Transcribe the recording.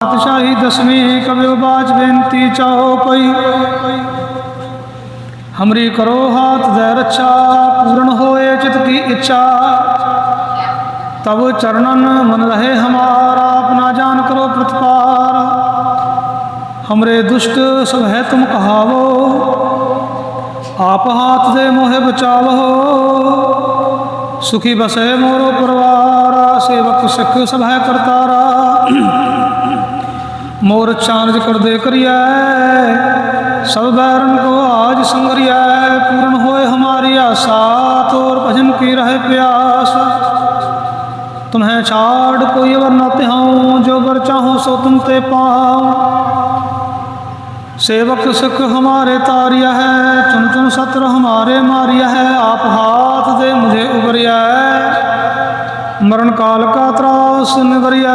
ਪਾਤਸ਼ਾਹੀ ਦਸਵੀਂ ਕਬਿਓ ਬਾਜ ਬੇਨਤੀ ਚਾਹੋ ਪਈ। ਹਮਰੀ ਕਰੋ ਹਾਥ ਦੇ ਰੱਛਾ, ਪੂਰਨ ਹੋਏ ਚਿਤ ਕੀ ਇੱਛਾ। ਤਬ ਚਰਨਨ ਮਨ ਰਹੇ ਹਮਾਰਾ ਆਪਣਾ ਜਾਨ ਕਰੋ ਪ੍ਰਤਪਾਰ ਹਮਰੇ ਦੁਸ਼ਟ ਸਭ ਹੈ ਤੁਮ ਕਹਾਵੋ, ਆਪ ਹਾਥ ਦੇ ਮੋਹਿ ਬਚਾਵੋ ਸੁਖੀ ਬਸੇ ਮੋਰੋ ਪਰਵਾਰਾ ਸੇਵਕ ਸਿੱਖ ਸਭੈ ਹੈ ਕਰਤਾਰਾ। ਮੋਰ ਚਾਨਜ ਕਰਦੇ ਕਰਿਆ ਸਭ ਬੈਰਨ ਕੋ ਆਜ ਸੰਗਰਿਆ ਪੂਰਨ ਹੋਏ ਹਮਾਰੀ ਆਸਾ, ਤੋਰ ਭਜਨ ਕੀ ਰਹੇ ਪਿਆਸ। ਤੁਮਹੈ ਛਾੜ ਕੋਈ ਵਰ ਨਾ ਤਿਹਾਉ ਜੋ ਵਰ ਚਾਹੋ ਸੋ ਤੁਮ ਤੇ ਪਾਉ। ਸੇਵਕ ਸਿੱਖ ਹਮਾਰੇ ਤਾਰਿਆ ਹੈ ਚੁਨ ਚੁਨ ਸਤਰ ਹਮਾਰੇ ਮਾਰਿਆ ਹੈ ਆਪ ਹਾਥ ਦੇ ਮੁਝੇ ਉਗਰਿਆ ਮਰਨ ਕਾਲ ਕਾ ਤਰਾਸ ਨਿਵਰਿਆ